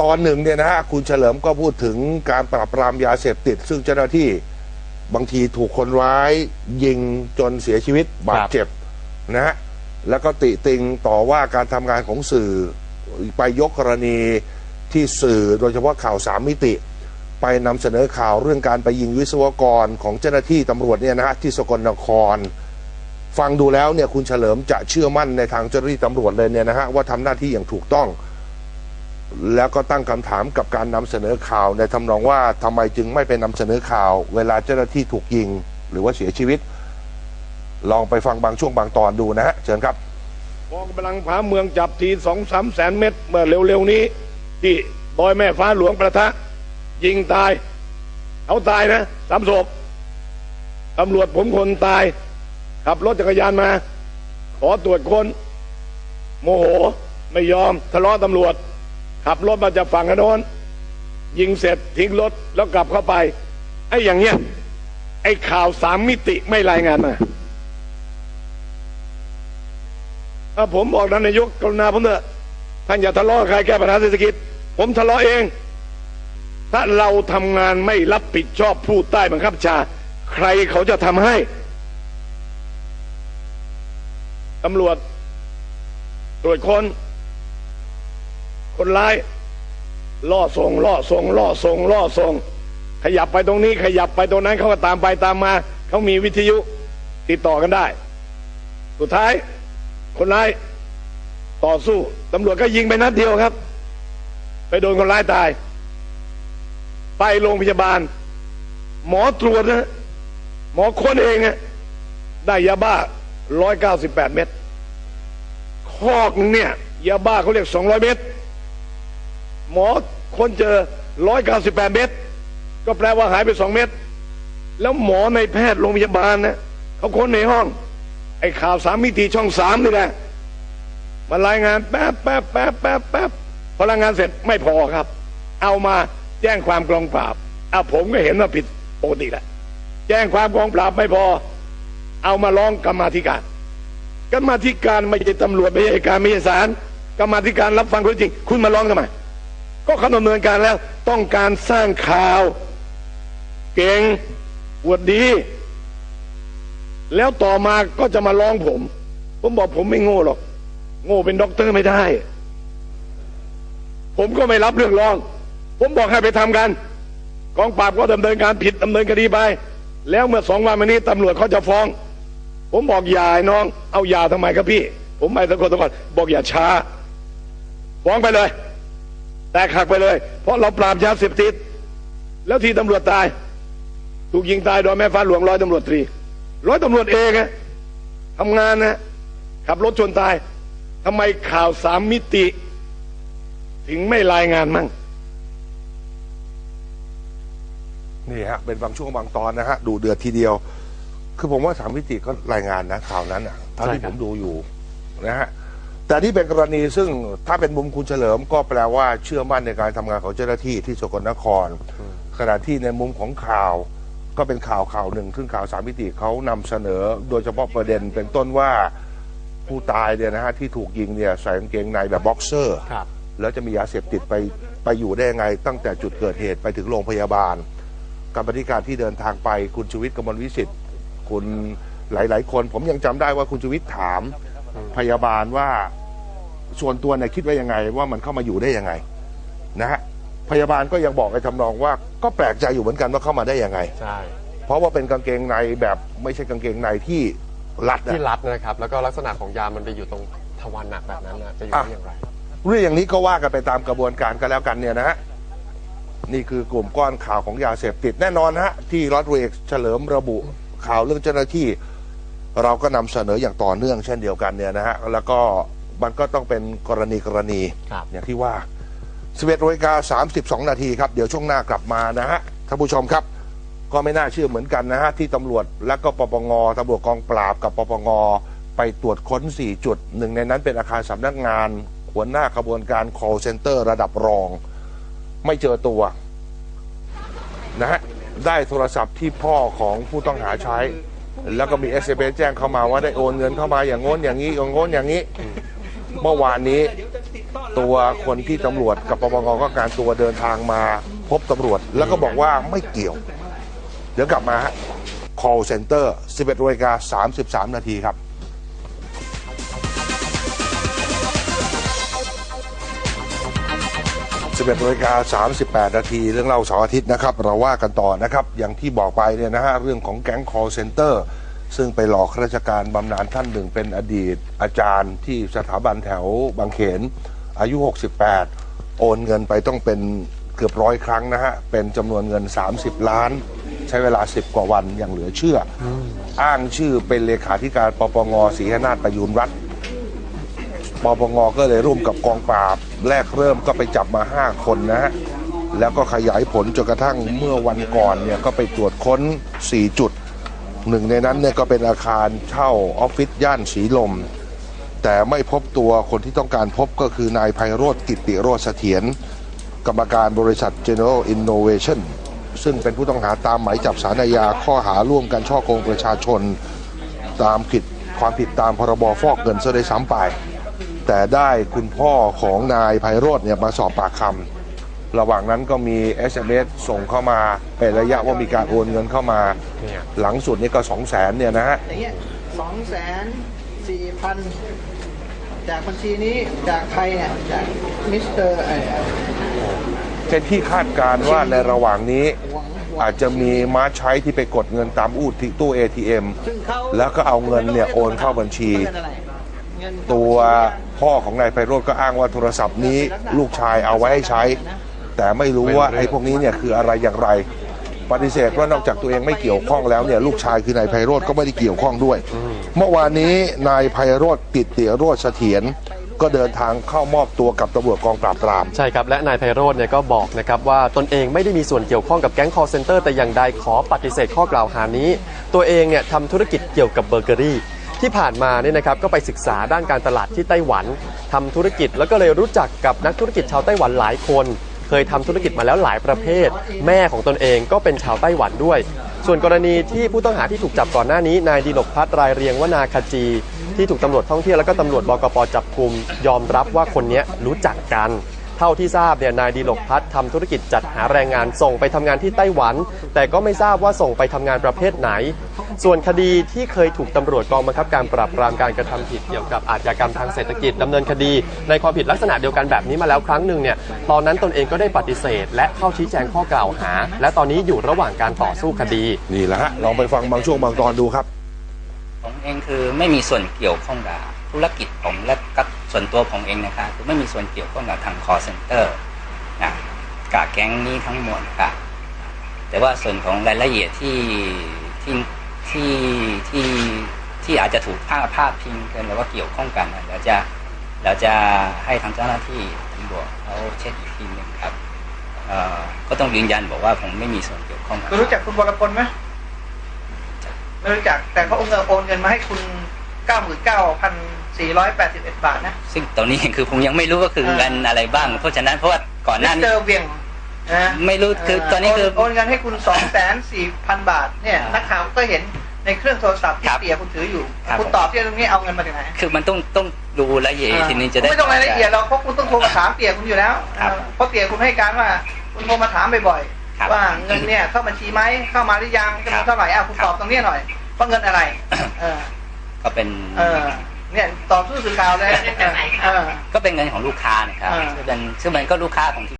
ตอนหนึ่งเนี่ยนะฮะคุณเฉลิมก็พูดถึงการปราบปรามยาเสพติด ซึ่งเจ้าหน้าที่บางทีถูกคนร้ายยิงจนเสียชีวิตบาดเจ็บนะฮะแล้วก็ติติงต่อว่าการทำงานของสื่อไปยกกรณีที่สื่อโดยเฉพาะข่าวสามมิติ ไปนำเสนอข่าวเรื่องการไปยิงวิศวกรของเจ้าหน้าที่ตำรวจเนี่ยนะฮะที่สกลนคร ฟังดูแล้วเนี่ยคุณเฉลิมจะเชื่อมั่นในทางเจ้าหน้าที่ตำรวจเลยเนี่ยนะฮะว่าทำหน้าที่อย่างถูกต้อง แล้วก็ตั้งคำถามกับการนำเสนอข่าวในทำนองว่าทำไมจึงไม่ไปนำเสนอข่าว เวลาเจ้าหน้าที่ถูกยิง หรือว่าเสียชีวิต ลองไปฟังบางช่วงบางตอนดูนะฮะเชิญครับกองกำลังผาเมืองจับทีสองสามแสนเม็ดเมื่อเร็วๆนี้ ที่ดอยแม่ฟ้าหลวงประทะ ยิงตาย เอาตายนะสามศพตำรวจผมคนตาย ขับรถจักรยานมา ขอตรวจคนโมโห ไม่ยอมทะเลาะตำรวจ ขับรถมาจากฝั่งโน้นยิงเสร็จทิ้งรถแล้วกลับเข้าไป ไอ้อย่างเงี้ย ไอ้ข่าวสามมิติไม่รายงานมาถ้าผมบอกนั้นนายกกรุณาผมเถอะท่านอย่าทะเลาะกับใครแก้ปัญหาเศรษฐกิจ ผมทะเลาะเอง ถ้าเราทำงานไม่รับผิดชอบผู้ใต้บังคับบัญชา ใครเขาจะทำให้ตำรวจตรวจคน คนร้ายล่อส่งล่อส่งล่อส่งล่อส่ง ขยับไปตรงนี้ขยับไปตรงนั้นเขาก็ตามไปตามมา เขามีวิทยุติดต่อกันได้ สุดท้าย คนร้ายต่อสู้ตำรวจก็ยิงไปนัดเดียวครับ ไปโดนคนร้ายตาย ไปโรงพยาบาล หมอตรวจนะหมอค้นเองอะได้ยาบ้า198เม็ดคอกหนึงเนี่ยยาบ้าเขาเรียก200เม็ด หมอค้นเจอ 198 เม็ดก็แปลว่าหายไป 2 เม็ดแล้วหมอในแพทย์โรงพยาบาลนะเขาค้นในห้อง ไอ้ข่าวสามมิติช่องสามนี่แหละมารายงานแป๊บแป๊บแป๊บแป๊บแป๊บพอรายงานเสร็จไม่พอครับ เอามาแจ้งความกองปราบอะผมก็เห็นว่าผิดปกติแหละแจ้งความกองปราบไม่พอ เอามาร้องกรรมาธิการกรรมาธิการไม่ใช่ตำรวจไม่ใช่การไม่ใช่ศาลกรรมาธิการรับฟังข้อจริง คุณมาร้องทำไม ก็เขาดำเนินการแล้วต้องการสร้างข่าว เก่งอวดดี แล้วต่อมาก็จะมาร้องผม ผมบอกผมไม่โง่หรอก โง่เป็นด็อกเตอร์ไม่ได้ ผมก็ไม่รับเรื่องร้อง ผมบอกให้ไปทำกันกองปราบก็ดำเนินการผิดดำเนินคดีไป แล้วเมื่อสองวันมานี้ตำรวจเขาจะฟ้อง ผมบอกอย่าน้อง เอาอย่าทำไมครับพี่ ผมไปตะโกนตะโกนบอกอย่าช้า ฟ้องไปเลย แตกหักไปเลย เพราะเราปราบยาเสพติด แล้วที่ตำรวจตาย ถูกยิงตายโดยแม่ฟ้าหลวงร้อยตำรวจตรีร้อยตำรวจเองอะทำงานนะขับรถชนตายทำไมข่าวสามมิติ ถึงไม่รายงานมั่งนี่ฮะเป็นบางช่วงบางตอนนะฮะดูเดือดทีเดียว คือผมว่าสามมิติก็รายงานนะข่าวนั้นอะเท่าที่ผมดูอยู่นะฮะ แต่นี่เป็นกรณีซึ่งถ้าเป็นมุมคุณเฉลิมก็แปลว่าเชื่อมั่นในการทำงานของเจ้าหน้าที่ที่สกลนคร ขณะที่ในมุมของข่าวก็เป็นข่าวข่าวหนึ่งซึ่งข่าวสามมิติเขานำเสนอ โดยเฉพาะประเด็นเป็นต้นว่าผู้ตายเนี่ยนะฮะที่ถูกยิงเนี่ยใส่กางเกงในแบบบ็อกเซอร์ ครับ แล้วจะมียาเสพติดไปไปอยู่ได้ยังไง ตั้งแต่จุดเกิดเหตุไปถึงโรงพยาบาลกรรมธิการที่เดินทางไป คุณชูวิทย์กมลวิสิทธิ์ คุณหลาย ๆ คน ผมยังจำได้ว่าคุณชูวิทย์ถามพยาบาลว่า ส่วนตัวเนี่ยคิดว่ายังไง ว่ามันเข้ามาอยู่ได้ยังไงนะฮะพยาบาลก็ยังบอกในทำนองว่าก็แปลกใจอยู่เหมือนกันว่าเข้ามาได้ยังไง ใช่ เพราะว่าเป็นกางเกงในแบบไม่ใช่กางเกงในที่รัดอะ ที่รัดนะครับ แล้วก็ลักษณะของยามันไปอยู่ตรงทวารหนักแบบนั้นนะจะอยู่อะได้อย่างไร เรื่องอย่างนี้ก็ว่ากันไปตามกระบวนการกันแล้วกันเนี่ยนะฮะนี่คือกลุ่มก้อนข่าวของยาเสพติดแน่นอนนะฮะที่ร้อยตำรวจเอกเฉลิมระบุข่าวเรื่องเจ้าหน้าที่ เราก็นำเสนออย่างต่อเนื่องเช่นเดียวกันเนี่ยนะฮะแล้วก็ มันก็ต้องเป็นกรณีกรณีครับ อย่างที่ว่า11นาฬิกา32 นาทีครับ เดี๋ยวช่วงหน้ากลับมานะฮะท่านผู้ชมครับ ก็ไม่น่าเชื่อเหมือนกันนะฮะ ที่ตำรวจและก็ปปงตำรวจกองปราบกับปปงไปตรวจค้น 4 จุดหนึ่งในนั้นเป็นอาคารสำนักงาน หัวหน้าขบวนการ call center ระดับรอง ไม่เจอตัวนะฮะได้โทรศัพท์ที่พ่อของผู้ต้องหาใช้ แล้วก็มี s อ s แจ้งเข้ามาว่าได้โอนเงินเข้ามาอย่างโน้นอย่างนี้อย่างโน้นอย่างนี้ เมื่อวานนี้ตัวคนที่ตำรวจกับปปงก็การตัวเดินทางมาพบตำรวจ แล้วก็บอกว่าไม่เกี่ยว เดี๋ยวกลับมาฮะ call center 11นาฬิกา33 นาทีครับ11นาฬิกา38 นาทีเรื่องเล่าเสาร์อาทิตย์นะครับ เราว่ากันต่อนะครับ อย่างที่บอกไปเนี่ยนะฮะ เรื่องของแก๊ง call center ซึ่งไปหลอกข้าราชการบำนาญท่านหนึ่งเป็นอดีตอาจารย์ที่สถาบันแถวบางเขน อายุ 68 โอนเงินไปต้องเป็นเกือบร้อยครั้งนะฮะ เป็นจำนวนเงิน 30 ล้าน ใช้เวลา 10 กว่าวันอย่างเหลือเชื่อออ้างชื่อเป็นเลขาธิการปปงศรีหนาฏประยูนรัฐปปงก็เลยร่วมกับกองปราบ แรกเริ่มก็ไปจับมา 5 คนนะฮะ แล้วก็ขยายผลจนกระทั่งเมื่อวันก่อนเนี่ยก็ไปตรวจค้น 4 จุด หนึ่งในนั้นเนี่ยก็เป็นอาคารเช่าออฟฟิศย่านสีลม แต่ไม่พบตัวคนที่ต้องการพบก็คือนายไพโรธกิติโรธเสถียรกรรมการบริษัท General Innovation ซึ่งเป็นผู้ต้องหาตามหมายจับสารอาญาข้อหาร่วมกันช่อโกงประชาชน ตามผิดความผิดตามพรบฟอกเงินซะได้ซ้ำไป แต่ได้คุณพ่อของนายไพโรธเนี่ยมาสอบปากคำ ระหว่างนั้นก็มี SMS ส่งเข้ามาเป็นระยะว่ามีการโอนเงินเข้ามา เนี่ยหลังสุดนี่ก็2 0 0แสนเนี่ยนะฮะอย่างเงี้ยสองแสนสี่พันจากบัญชีนี้จากใครเนี่ยจากมิสเตอร์ไอ้เป็นที่คาดการณ์ว่าในระหว่างนี้ หวังหวังอาจจะมีม้าใช้ที่ไปกดเงินตามอู่ที่ตู้ ATM ซึ่งเขาแล้วก็เอาเงินเนี่ยโอนเข้าบัญชีเงินอะไรเงินตัวพ่อของนายไพโรธก็อ้างว่าโทรศัพท์นี้ลูกชายเอาไว้ให้ใช้ แต่ไม่รู้ว่าไอ้พวกนี้เนี่ยคืออะไรอย่างไร ปฏิเสธว่านอกจากตัวเองไม่เกี่ยวข้องแล้วเนี่ยลูกชายคือนายไพโรธก็ไม่ได้เกี่ยวข้องด้วย เมื่อวานนี้นายไพโรธกิตติโรธเสถียรก็เดินทางเข้ามอบตัวกับตำรวจกองปราบปราม ใช่ครับ และนายไพโรจน์เนี่ยก็บอกนะครับว่าตนเองไม่ได้มีส่วนเกี่ยวข้องกับแก๊ง call center แต่อย่างใดขอปฏิเสธข้อกล่าวหานี้ ตัวเองเนี่ยทำธุรกิจเกี่ยวกับเบเกอรี่ ที่ผ่านมาเนี่ยนะครับก็ไปศึกษาด้านการตลาดที่ไต้หวันทำธุรกิจแล้วก็เลยรู้จักกับนักธุรกิจชาวไต้หวันหลายคน เคยทำธุรกิจมาแล้วหลายประเภท แม่ของตนเองก็เป็นชาวไต้หวันด้วย ส่วนกรณีที่ผู้ต้องหาที่ถูกจับก่อนหน้านี้ นายดีนกพัฒรายเรียงวนาคาจี ที่ถูกตำรวจท่องเที่ยวแล้วก็ตำรวจบกปจับกลุ่มยอมรับว่าคนนี้รู้จักกัน ท่าที่ทราบเนี่ยนายดีลกพัฒน์ทำธุรกิจจัดหาแรงงานส่งไปทำงานที่ไต้หวัน แต่ก็ไม่ทราบว่าส่งไปทำงานประเภทไหน ส่วนคดีที่เคยถูกตำรวจกองบังคับการปราบปรามการกระทำผิดเกี่ยวกับอาชญากรรมทางเศรษฐกิจดำเนินคดี ในความผิดลักษณะเดียวกันแบบนี้มาแล้วครั้งหนึ่งเนี่ยตอนนั้นตนเองก็ได้ปฏิเสธ และเข้าชี้แจงข้อกล่าวหา และตอนนี้อยู่ระหว่างการต่อสู้คดี นี่แหละฮะลองไปฟังบางช่วงบางตอนดูครับ ผมเองคือไม่มีส่วนเกี่ยวข้องกับ ธุรกิจผมและก็ส่วนตัวผมเองนะคะคือไม่มีส่วนเกี่ยวข้องกับทาง call center นะกับแก๊งนี้ทั้งหมดค่ะแต่ว่าส่วนของรายละเอียดที่ที่ที่ที่ที่อาจจะถูกพาดพาดพิงกันหรือว่าเกี่ยวข้องกันนะเดี๋ยวจะเดี๋ยวจะให้ทางเจ้าหน้าที่ตำรวจเขาเช็คอีกทีหนึ่งครับเอ่อก็ต้องยืนยันบอกว่าผมไม่มีส่วนเกี่ยวข้องกับคุณรู้จักคุณบรพลไหมไม่รู้จักแต่เขาโอนเงินโอนเงินมาให้คุณ 99,481 บาทนะ ซึ่งตอนนี้คือผมยังไม่รู้ว่าคือเงินอะไรบ้าง เพราะฉะนั้นเพราะว่าก่อนหมิน้าสนี้เตอร์เวียงนะไม่รู้คือตอนนี้คือโอนเงินให้คุณ204,000บาทเนี่ยนักข่าวก็เห็นในเครื่องโทรศัพท์ที่ครับเตียคุณถืออยู่ครับคุณตอบที่ตรงนี้เอาเงินมาจากไหนคือมันต้องต้องดูรายละเอียดทีนี้จะได้ไม่ต้องรายละเอียดเราเพราะคุณต้องโทรมาถามเตี่ยคุณอยู่แล้วครับเออเพราะเตี่ยคุณให้การว่าคุณโทรมาถามบ่อยครับๆว่าเงินเนี่ยเข้าบัญชีไหมเข้ามาหรือยังจำนวนเท่าไหร่อะคุณครับตอบตรงเนี้ยหน่อยว่าเงินอะไร เออ ก็เป็นเออ เนี่ยตอบผู้สื่อข่าวเลยก็เป็นเงินของลูกค้านะครับซึ่งมันก็ลูกค้าของที่